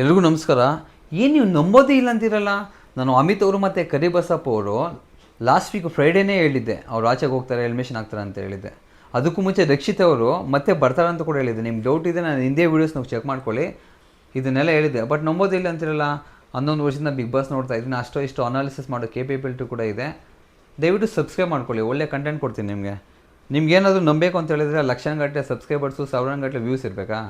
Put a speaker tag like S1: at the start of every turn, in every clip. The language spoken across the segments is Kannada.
S1: ಎಲ್ರಿಗೂ ನಮಸ್ಕಾರ. ಏನು ನೀವು ನಂಬೋದೇ ಇಲ್ಲ ಅಂತೀರಲ್ಲ? ನಾನು ಅಮಿತ್ ಅವರು ಮತ್ತು ಕರಿಬಸಪ್ಪ ಅವರು ಲಾಸ್ಟ್ ವೀಕ್ ಫ್ರೈಡೇನೇ ಹೇಳಿದ್ದೆ. ಅವ್ರು ಆಚೆಗೆ ಹೋಗ್ತಾರೆ ಎಲ್ಮೇಷನ್ ಆಗ್ತಾರೆ ಅಂತ ಹೇಳಿದ್ದೆ. ಅದಕ್ಕೂ ಮುಂಚೆ ರಕ್ಷಿತ್ ಅವರು ಮತ್ತೆ ಬರ್ತಾರೆ ಅಂತ ಕೂಡ ಹೇಳಿದ್ದೆ. ನಿಮ್ಗೆ ಡೌಟ್ ಇದೆ, ನಾನು ಹಿಂದೆ ವೀಡಿಯೋಸ್ ನಾವು ಚೆಕ್ ಮಾಡ್ಕೊಳ್ಳಿ. ಇದನ್ನೆಲ್ಲ ಹೇಳಿದ್ದೆ. ಬಟ್ ನಂಬೋದಿಲ್ಲ ಅಂತಿರಲ್ಲ? ಹನ್ನೊಂದು ವರ್ಷದಿಂದ ಬಿಗ್ ಬಾಸ್ ನೋಡ್ತಾ ಇದ್ದೀನಿ. ಅಷ್ಟೋ ಇಷ್ಟು ಅನಾಲಿಸಿಸ್ ಮಾಡೋ ಕೇಪಬಿಲಿಟಿ ಕೂಡ ಇದೆ. ದಯವಿಟ್ಟು ಸಬ್ಸ್ಕ್ರೈಬ್ ಮಾಡ್ಕೊಳ್ಳಿ. ಒಳ್ಳೆ ಕಂಟೆಂಟ್ ಕೊಡ್ತೀನಿ ನಿಮಗೆ. ನಿಮ್ಗೆ ಏನಾದರೂ ನಂಬೇಕು ಅಂತ ಹೇಳಿದ್ರೆ ಲಕ್ಷಣಗಟ್ಟಲೆ ಸಬ್ಸ್ಕ್ರೈಬರ್ಸು ಸಾವಿರಗಟ್ಟಲೆ ವ್ಯೂಸ್ ಇರಬೇಕಾ?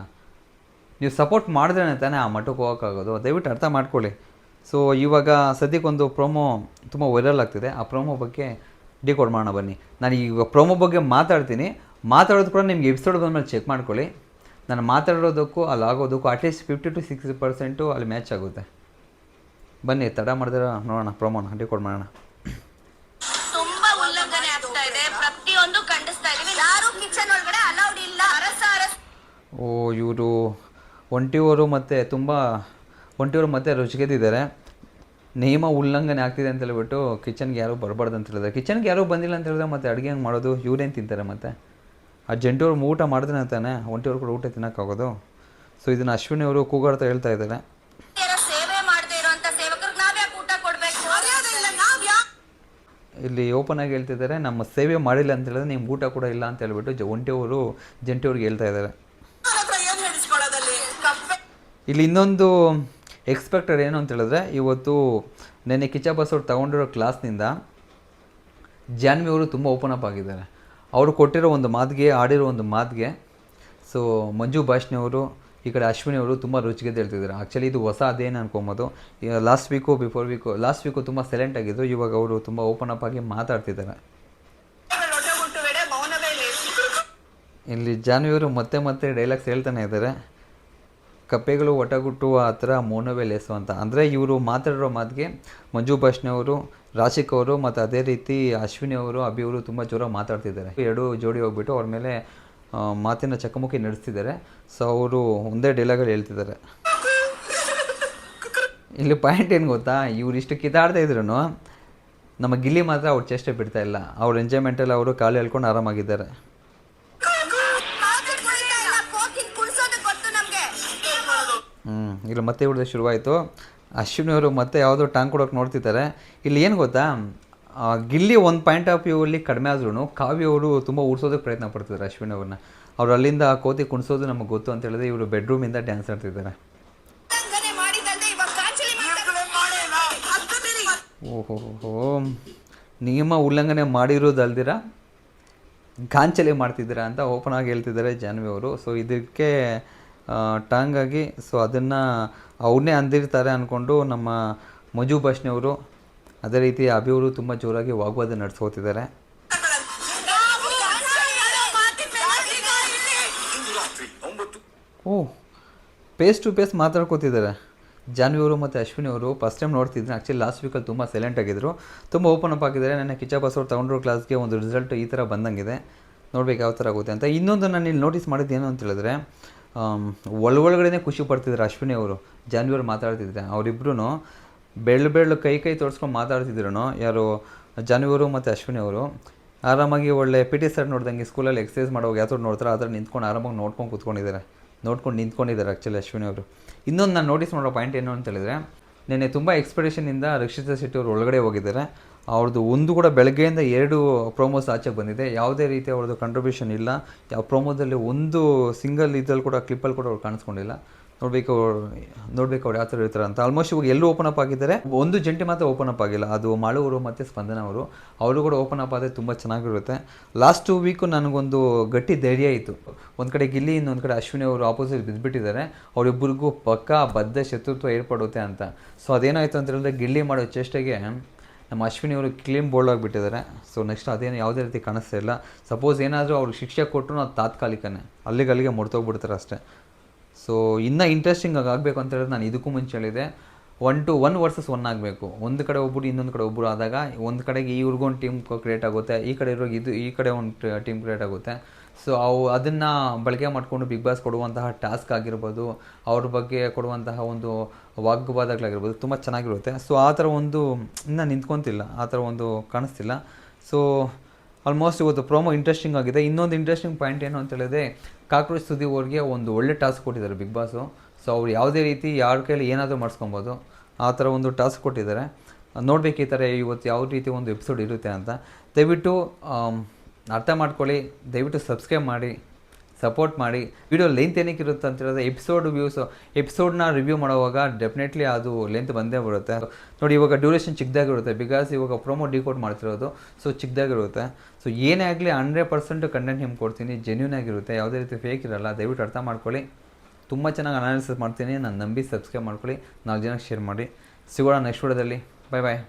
S1: ನೀವು ಸಪೋರ್ಟ್ ಮಾಡಿದ್ರೆ ತಾನೇ ಆ ಮಠಕ್ಕೆ ಹೋಗೋಕ್ಕಾಗೋದು. ದಯವಿಟ್ಟು ಅರ್ಥ ಮಾಡ್ಕೊಳ್ಳಿ. ಸೊ ಇವಾಗ ಸದ್ಯಕ್ಕೊಂದು ಪ್ರೋಮೋ ತುಂಬ ವೈರಲ್ ಆಗ್ತಿದೆ. ಆ ಪ್ರೋಮೋ ಬಗ್ಗೆ ಡಿಕೋಡ್ ಮಾಡೋಣ ಬನ್ನಿ. ನಾನು ಈಗ ಪ್ರೋಮೋ ಬಗ್ಗೆ ಮಾತಾಡ್ತೀನಿ. ಮಾತಾಡೋದು ಕೂಡ ನಿಮ್ಗೆ ಎಪಿಸೋಡ್ ಬಂದಮೇಲೆ ಚೆಕ್ ಮಾಡ್ಕೊಳ್ಳಿ. ನಾನು ಮಾತಾಡೋದಕ್ಕೂ ಅಲ್ಲಿ ಆಗೋದಕ್ಕೂ at least fifty to sixty percent ಅಲ್ಲಿ ಮ್ಯಾಚ್ ಆಗುತ್ತೆ. ಬನ್ನಿ ತಡ ಮಾಡಿದ್ರೆ? ನೋಡೋಣ ಪ್ರೋಮೋನ ಡಿಕೋಡ್ ಮಾಡೋಣ.
S2: ತುಂಬಾ ಉಲ್ಲಂಘನೆ ಆಗ್ತಾ ಇದೆ. ಪ್ರತಿಯೊಂದು ಖಂಡಿಸ್ತಾ ಇದೀವಿ ಯಾರು ಕಿಚನ್ ಒಳಗಡೆ ಅಲೌಡ್ ಇಲ್ಲ. ಅರಸ ಅರಸ.
S1: ಓ ಇವರು ಒಂಟಿಯವರು ಮತ್ತು ತುಂಬ ಒಂಟಿಯವರು ಮತ್ತು ರುಚಿಗೆದ್ದಿದ್ದಾರೆ ನಿಯಮ ಉಲ್ಲಂಘನೆ ಆಗ್ತಿದೆ ಅಂತ ಹೇಳ್ಬಿಟ್ಟು ಕಿಚನ್ಗೆ ಯಾರೂ ಬರಬಾರ್ದು ಅಂತ ಹೇಳಿದ್ರೆ ಕಿಚನ್ಗೆ ಯಾರೂ ಬಂದಿಲ್ಲ ಅಂತ ಹೇಳಿದ್ರೆ ಮತ್ತೆ ಅಡುಗೆ ಹೆಂಗೆ ಮಾಡೋದು? ಇವ್ರೇನು ತಿಂತಾರೆ ಮತ್ತೆ? ಆ ಜಂಟಿಯವ್ರು ಊಟ ಮಾಡಿದ್ರೆ ತಾನೆ? ಒಂಟಿಯವ್ರು ಕೂಡ ಊಟ ತಿನ್ನೋಕ್ಕಾಗೋದು ಸೊ ಇದನ್ನು ಅಶ್ವಿನಿ ಅವರು ಕೂಗಾಡ್ತಾ ಹೇಳ್ತಾ ಇದ್ದಾರೆ. ಇಲ್ಲಿ ಓಪನ್ ಆಗಿ ಹೇಳ್ತಿದ್ದಾರೆ ನಮ್ಮ ಸೇವೆ ಮಾಡಿಲ್ಲ ಅಂತ ಹೇಳಿದ್ರೆ ನಿಮ್ಗೆ ಊಟ ಕೂಡ ಇಲ್ಲ ಅಂತ ಹೇಳ್ಬಿಟ್ಟು ಜ ಒಂಟಿಯವರು ಜಂಟಿಯವ್ರಿಗೆ ಹೇಳ್ತಾ ಇದ್ದಾರೆ. ಇಲ್ಲಿ ಇನ್ನೊಂದು ಎಕ್ಸ್ಪೆಕ್ಟೆಡ್ ಏನು ಅಂತ ಹೇಳಿದ್ರೆ, ಇವತ್ತು ನೆನ್ನೆ ಕಿಚ್ಚ ಬಸ್ ಅವ್ರು ತಗೊಂಡಿರೋ ಕ್ಲಾಸ್ನಿಂದ ಜಾನ್ವಿ ಅವರು ತುಂಬ ಓಪನ್ ಅಪ್ ಆಗಿದ್ದಾರೆ. ಅವರು ಕೊಟ್ಟಿರೋ ಒಂದು ಮಾತಿಗೆ ಆಡಿರೋ ಒಂದು ಮಾತಿಗೆ ಸೊ ಮಂಜು ಭಾಷ್ಣಿ ಅವರು, ಈ ಕಡೆ ಅಶ್ವಿನಿ ಅವರು ತುಂಬ ರುಚಿಗೆ ಹೇಳ್ತಿದ್ದಾರೆ. ಆ್ಯಕ್ಚುಲಿ ಇದು ಹೊಸ ಅದೇನು ಅನ್ಕೊಂಬೋದು. Last week before week last week ತುಂಬ ಸೈಲೆಂಟ್ ಆಗಿದ್ದು ಇವಾಗ ಅವರು ತುಂಬ ಓಪನ್ ಅಪ್ ಆಗಿ ಮಾತಾಡ್ತಿದ್ದಾರೆ. ಇಲ್ಲಿ ಜಾನ್ವಿಯವರು ಮತ್ತೆ ಮತ್ತೆ ಡೈಲಾಗ್ಸ್ ಹೇಳ್ತಾನೆ ಇದ್ದಾರೆ. ಕಪ್ಪೆಗಳು ಒಟಗುಟ್ಟುವ ಹತ್ರ ಮೌನವೇ ಲೇಸು ಅಂತ. ಅಂದರೆ ಇವರು ಮಾತಾಡಿರೋ ಮಾತಿಗೆ ಮಂಜು ಭಾಷ್ಣಿ ಅವರು ರಾಶಿಕ್ ಅವರು ಮತ್ತು ಅದೇ ರೀತಿ ಅಶ್ವಿನಿ ಅವರು, ಅಭಿ ಅವರು ತುಂಬ ಜೋರ ಮಾತಾಡ್ತಿದ್ದಾರೆ. ಎರಡು ಜೋಡಿ ಹೋಗ್ಬಿಟ್ಟು ಅವ್ರ ಮೇಲೆ ಮಾತಿನ ಚಕಮಕಿ ನಡೆಸ್ತಿದ್ದಾರೆ. ಸೊ ಅವರು ಒಂದೇ ಡೈಲಾಗಲ್ಲಿ ಹೇಳ್ತಿದ್ದಾರೆ. ಇಲ್ಲಿ ಪಾಯಿಂಟ್ ಏನು ಗೊತ್ತಾ? ಇವ್ರು ಇಷ್ಟು ಕಿತ್ತಾಡ್ತಾ ಇದ್ರು ನಮ್ಮ ಗಿಲ್ಲಿ ಮಾತ್ರ ಅವ್ರ ಚೇಷ್ಟೆ ಬಿಡ್ತಾ ಇಲ್ಲ. ಅವ್ರ ಎಂಜಾಯ್ಮೆಂಟಲ್ಲಿ ಅವರು ಕಾಲು ಹೇಳ್ಕೊಂಡು ಆರಾಮಾಗಿದ್ದಾರೆ. ಹ್ಞೂ ಇಲ್ಲಿ ಮತ್ತೆ ಇವ್ರದ್ದು ಶುರುವಾಯಿತು. ಅಶ್ವಿನಿ ಅವರು ಮತ್ತೆ ಯಾವುದೋ ಟಾಂಗ್ ಕೊಡೋಕೆ ನೋಡ್ತಿದ್ದಾರೆ. ಇಲ್ಲಿ ಏನು ಗೊತ್ತಾ? ಗಿಲ್ಲಿ ಒಂದು ಪಾಯಿಂಟ್ ಆಫ್ ವ್ಯೂ ಅಲ್ಲಿ ಕಡಿಮೆ ಆದ್ರೂ ಕಾವ್ಯ ಅವರು ತುಂಬ ಉಡ್ಸೋದಕ್ಕೆ ಪ್ರಯತ್ನ ಪಡ್ತಿದ್ದಾರೆ ಅಶ್ವಿನಿ ಅವ್ರನ್ನ. ಅವ್ರು ಅಲ್ಲಿಂದ ಆ ಕೋತಿ ಕುಣಿಸೋದು ನಮಗೆ ಗೊತ್ತು ಅಂತ ಹೇಳಿದ್ರೆ ಇವರು ಬೆಡ್ರೂಮಿಂದ ಡ್ಯಾನ್ಸ್ ಆಡ್ತಿದ್ದಾರೆ. ಓಹೋ ನಿಯಮ ಉಲ್ಲಂಘನೆ ಮಾಡಿರೋದಲ್ದಿರ? ಗಾಂಚಲಿ ಮಾಡ್ತಿದ್ದೀರಾ ಅಂತ ಓಪನ್ ಆಗಿ ಹೇಳ್ತಿದ್ದಾರೆ ಜಾನ್ವಿ ಅವರು. ಸೊ ಇದಕ್ಕೆ ಟಾಂಗ್ ಆಗಿ, ಸೊ ಅದನ್ನು ಅವ್ರನ್ನೇ ಅಂದಿರ್ತಾರೆ ಅಂದ್ಕೊಂಡು ನಮ್ಮ ಮಂಜು ಭಾಷ್ಣಿ ಅವರು ಅದೇ ರೀತಿ ಅಭಿಯವರು ತುಂಬ ಜೋರಾಗಿ ವಾಗ್ವಾದ ನಡೆಸ್ಕೋತಿದ್ದಾರೆ. ಓ ಪೇಸ್ ಟು ಪೇಸ್ ಮಾತಾಡ್ಕೋತಿದ್ದಾರೆ. ಜಾನ್ವಿ ಅವರು ಮತ್ತು ಅಶ್ವಿನಿ ಅವರು ಫಸ್ಟ್ ಟೈಮ್ ನೋಡ್ತಿದ್ರು ಆ್ಯಕ್ಚುಲಿ ಲಾಸ್ಟ್ ವೀಕಲ್ಲಿ ತುಂಬ ಸೈಲೆಂಟ್ ಆಗಿದ್ದರು ತುಂಬ ಓಪನ್ ಅಪ್ ಆಗಿದ್ದಾರೆ. ನನ್ನ ಕಿಚ್ಚ ಬಸ್ ಅವ್ರು ತೊಗೊಂಡಿರೋ ಕ್ಲಾಸ್ಗೆ ಒಂದು ರಿಸಲ್ಟ್ ಈ ಥರ ಬಂದಂಗಿದೆ. ನೋಡ್ಬೇಕು ಯಾವ ಥರ ಆಗುತ್ತೆ ಅಂತ. ಇನ್ನೊಂದು ನಾನು ಇಲ್ಲಿ ನೋಟಿಸ್ ಮಾಡಿದ್ದು ಏನು ಅಂತ ಹೇಳಿದ್ರೆ ಆಮ್, ಒಳ ಒಳಗಡೆ ಖುಷಿ ಪಡ್ತಿದ್ರು ಅಶ್ವಿನಿ ಅವರು. ಜಾನ್ವಿ ಅವರು ಮಾತಾಡ್ತಿದ್ರೆ. ಅವರಿಬ್ರು ಬೆಳ್ಳು ಬೆಳ್ಳು ಕೈ ಕೈ ತೋರಿಸ್ಕೊಂಡು ಮಾತಾಡ್ತಿದ್ರು ಯಾರು ಜಾನ್ವಿ ಅವರು ಮತ್ತು ಅಶ್ವಿನಿ ಅವರು. ಆರಾಮಾಗಿ ಒಳ್ಳೆ ಪಿ ಟಿ ಸರ್ ನೋಡ್ದಂಗೆ ಸ್ಕೂಲಲ್ಲಿ ಎಕ್ಸಸೈಸ್ ಮಾಡೋವಾಗ ಯಾವ ಥರ ನೋಡ್ತಾರೆ ಆ ಥರ ನಿಂತ್ಕೊಂಡು ಆರಾಮಾಗಿ ನೋಡ್ಕೊಂಡು ಕೂತ್ಕೊಂಡಿದ್ದಾರೆ. ನೋಡ್ಕೊಂಡು ನಿಂತ್ಕೊಂಡಿದ್ದಾರೆ ಆ್ಯಕ್ಚುಲಿ ಅಶ್ವಿನಿ ಅವರು. ಇನ್ನೊಂದು ನಾನು ನೋಟಿಸ್ ಮಾಡೋ ಪಾಯಿಂಟ್ ಏನು ಅಂತ ಹೇಳಿದ್ರೆ ನೆನ್ನೆ ತುಂಬ ಎಕ್ಸ್ಪೆಕ್ಟೇಷನಿಂದ ರಕ್ಷಿತಾ ಶೆಟ್ಟಿ ಅವರು ಒಳಗಡೆ ಹೋಗಿದ್ದಾರೆ. ಅವ್ರದ್ದು ಒಂದು ಕೂಡ ಬೆಳಗ್ಗೆಯಿಂದ ಎರಡು ಪ್ರೋಮೋಸ್ ಆಚೆ ಬಂದಿದೆ. ಯಾವುದೇ ರೀತಿ ಅವ್ರದ್ದು ಕಂಟ್ರಿಬ್ಯೂಷನ್ ಇಲ್ಲ. ಯಾವ ಪ್ರೋಮೋದಲ್ಲಿ ಒಂದು ಸಿಂಗಲ್ ಇದ್ರಲ್ಲಿ ಕೂಡ ಕ್ಲಿಪ್ಪಲ್ಲಿ ಕೂಡ ಅವ್ರು ಕಾಣಿಸ್ಕೊಂಡಿಲ್ಲ. ನೋಡಬೇಕು ನೋಡ್ಬೇಕು ಅವ್ರು ಯಾವ ಥರ ಇರ್ತಾರೆ ಅಂತ. ಆಲ್ಮೋಸ್ಟ್ ಇವಾಗ ಎಲ್ಲೂ ಓಪನ್ ಅಪ್ ಆಗಿದ್ದಾರೆ. ಒಂದು ಜಂಟಿ ಮಾತ್ರ ಓಪನ್ ಅಪ್ ಆಗಿಲ್ಲ. ಅದು ಮಾಳುವರು ಮತ್ತು ಸ್ಪಂದನ ಅವರು. ಅವರು ಕೂಡ ಓಪನ್ ಅಪ್ ಆದರೆ ತುಂಬ ಚೆನ್ನಾಗಿರುತ್ತೆ. ಲಾಸ್ಟ್ ಟು ವೀಕು ನನಗೊಂದು ಗಟ್ಟಿ ಧೈರ್ಯ ಇತ್ತು. ಒಂದು ಕಡೆ ಗಿಲ್ಲಿ, ಇನ್ನೊಂದು ಕಡೆ ಅಶ್ವಿನಿ ಅವರು ಆಪೋಸಿಟ್ ಬಿದ್ದುಬಿಟ್ಟಿದ್ದಾರೆ ಅವರಿಬ್ಬರಿಗೂ ಪಕ್ಕ ಬದ್ಧ ಶತ್ರುತ್ವ ಏರ್ಪಡುತ್ತೆ ಅಂತ. ಸೊ ಅದೇನಾಯಿತು ಅಂತ ಹೇಳಿದ್ರೆ ಗಿಲ್ಲಿ ಮಾಡೋ ಚೇಷ್ಟೆಗೆ ನಮ್ಮ ಅಶ್ವಿನಿ ಅವರು ಕ್ಲೀನ್ ಬೋಲ್ಡ್ ಆಗಿಬಿಟ್ಟಿದ್ದಾರೆ. ಸೊ ನೆಕ್ಸ್ಟ್ ಅದೇನು ಯಾವುದೇ ರೀತಿ ಕಾಣಿಸ್ತಾ ಇಲ್ಲ. ಸಪೋಸ್ ಏನಾದರೂ ಅವ್ರಿಗೆ ಶಿಕ್ಷೆ ಕೊಟ್ಟರು ಅದು ತಾತ್ಕಾಲಿಕನೇ. ಅಲ್ಲಿಗೆ ಅಲ್ಲಿಗೆ ಮುಡ್ತೋಗ್ಬಿಡ್ತಾರೆ ಅಷ್ಟೇ. ಸೊ ಇನ್ನೂ ಇಂಟ್ರೆಸ್ಟಿಂಗ್ ಆಗಬೇಕು ಅಂತ ಹೇಳಿದ್ರೆ ನಾನು ಇದಕ್ಕೂ ಮುಂಚೆ ಹೇಳಿದೆ. One to one versus one ಆಗಬೇಕು. ಒಂದು ಕಡೆ ಒಬ್ಬರು ಇನ್ನೊಂದು ಕಡೆ ಒಬ್ಬರು ಆದಾಗ ಒಂದು ಕಡೆಗೆ ಇವ್ರಿಗೊಂದು ಟೀಮ್ ಕ್ರಿಯೇಟ್ ಆಗುತ್ತೆ, ಈ ಕಡೆ ಇರೋರಿಗೆ ಇದು, ಈ ಕಡೆ ಒಂದು ಟೀಮ್ ಕ್ರಿಯೇಟ್ ಆಗುತ್ತೆ. ಸೊ ಅವು ಅದನ್ನು ಬಳಕೆ ಮಾಡಿಕೊಂಡು ಬಿಗ್ ಬಾಸ್ ಕೊಡುವಂತಹ ಟಾಸ್ಕ್ ಆಗಿರ್ಬೋದು ಅವ್ರ ಬಗ್ಗೆ ಕೊಡುವಂತಹ ಒಂದು ವಾಗ್ವಾದಗಳಾಗಿರ್ಬೋದು ತುಂಬ ಚೆನ್ನಾಗಿರುತ್ತೆ. ಸೊ ಆ ಥರ ಒಂದು ಇನ್ನೂ ನಿಂತ್ಕೊತಿಲ್ಲ ಆ ಥರ ಒಂದು ಕಾಣಿಸ್ತಿಲ್ಲ. ಸೊ ಆಲ್ಮೋಸ್ಟ್ ಇವತ್ತು ಪ್ರೋಮೋ ಇಂಟ್ರೆಸ್ಟಿಂಗ್ ಆಗಿದೆ. ಇನ್ನೊಂದು ಇಂಟ್ರೆಸ್ಟಿಂಗ್ ಪಾಯಿಂಟ್ ಏನು ಅಂತ ಹೇಳಿದ್ರೆ ಕಾಕ್ರೋಚ್ ಸುದೀಪ್ ಅವ್ರಿಗೆ ಒಂದು ಒಳ್ಳೆ ಟಾಸ್ಕ್ ಕೊಟ್ಟಿದ್ದಾರೆ ಬಿಗ್ ಬಾಸು ಸೊ ಅವ್ರು ಯಾವುದೇ ರೀತಿ ಯಾರ ಕೈಲಿ ಏನಾದರೂ ಮಾಡಿಸ್ಕೊಬೋದು ಆ ಥರ ಒಂದು ಟಾಸ್ಕ್ ಕೊಟ್ಟಿದ್ದಾರೆ. ನೋಡಬೇಕು ಇವತ್ತು ಯಾವ ರೀತಿ ಒಂದು ಎಪಿಸೋಡ್ ಇರುತ್ತೆ ಅಂತ. ದಯವಿಟ್ಟು ಆಮ್, ಅರ್ಥ ಮಾಡ್ಕೊಳ್ಳಿ, ದಯವಿಟ್ಟು ಸಬ್ಸ್ಕ್ರೈಬ್ ಮಾಡಿ ಸಪೋರ್ಟ್ ಮಾಡಿ. ವಿಡಿಯೋ ಲೆಂತ್ ಏನಕ್ಕೆ ಇರುತ್ತೆ ಅಂತ ಹೇಳಿದ್ರೆ ಎಪಿಸೋಡ್ ವ್ಯೂಸ್ ಎಪಿಸೋಡ್ನ ರಿವ್ಯೂ ಮಾಡುವಾಗ ಡೆಫಿನೆಟ್ಲಿ ಅದು ಲೆಂತ್ ಬಂದೇ ಬರುತ್ತೆ. ನೋಡಿ, ಇವಾಗ ಡ್ಯೂರೇಷನ್ ಚಿಕ್ಕದಾಗಿರುತ್ತೆ ಬಿಕಾಸ್ ಇವಾಗ ಪ್ರೊಮೋ ಡಿಕೋಡ್ ಮಾಡ್ತಿರೋದು ಸೊ ಚಿಕ್ಕದಾಗಿರುತ್ತೆ ಸೊ ಏನೇ ಆಗಲಿ ಹಂಡ್ರೆಡ್ ಪರ್ಸೆಂಟ್ ಕಂಟೆಂಟ್ ನಿಮ್ಗೆ ಕೊಡ್ತೀನಿ ಜೆನ್ಯೂನ್ ಆಗಿರುತ್ತೆ ಯಾವುದೇ ರೀತಿ ಫೇಕ್ ಇರಲ್ಲ. ದಯವಿಟ್ಟು ಅರ್ಥ ಮಾಡ್ಕೊಳ್ಳಿ. ತುಂಬ ಚೆನ್ನಾಗಿ ಅನಾಲಿಸಿಸ್ ಮಾಡ್ತೀನಿ. ನಾನು ನಂಬಿ ಸಬ್ಸ್ಕ್ರೈಬ್ ಮಾಡ್ಕೊಳ್ಳಿ. ನಾಲ್ಕು ಜನಕ್ಕೆ ಶೇರ್ ಮಾಡಿ. ಸಿಗೋಣ ನೆಕ್ಸ್ಟ್ ವಿಡಿಯೋದಲ್ಲಿ ಬಾಯ್ ಬಾಯ್